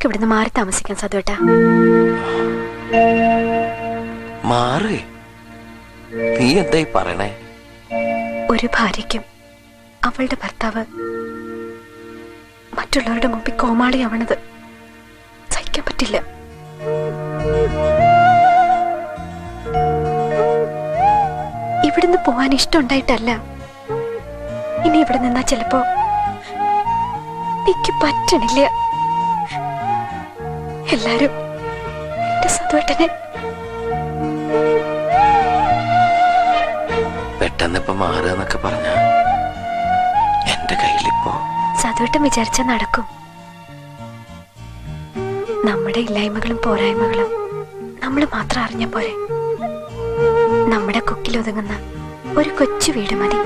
നമുക്ക് ഇവിടുന്ന് മാറി താമസിക്കാൻ സതുവേട്ടാ മാറി? നീ എന്തായി പറയണേ? ഒരു ഭാര്യയ്ക്കും അവളുടെ ഭർത്താവ് മറ്റുള്ളവരുടെ മുമ്പിൽ കോമാളിയാവണത് സഹിക്കാൻ പറ്റില്ല. ഇവിടുന്ന് പോവാൻ ഇഷ്ടമുണ്ടായിട്ടല്ല. ഇനി ഇവിടെ നിന്നാ ചിലപ്പോ എനിക്ക് പറ്റണില്ല. എല്ലാരും എന്റെ സന്തോഷനെ. പെട്ടെന്ന് ഇപ്പൊ മാറുക പറഞ്ഞ എന്റെ കയ്യിലിപ്പോ സതുവേട്ടൻ വിചാരിച്ച നടക്കും. നമ്മുടെ ഇല്ലായ്മകളും പോരായ്മകളും നമ്മൾ മാത്രം അറിഞ്ഞ പോരെ. നമ്മുടെ കൊക്കിലൊതുങ്ങുന്ന ഒരു കൊച്ചു വീട് മതി.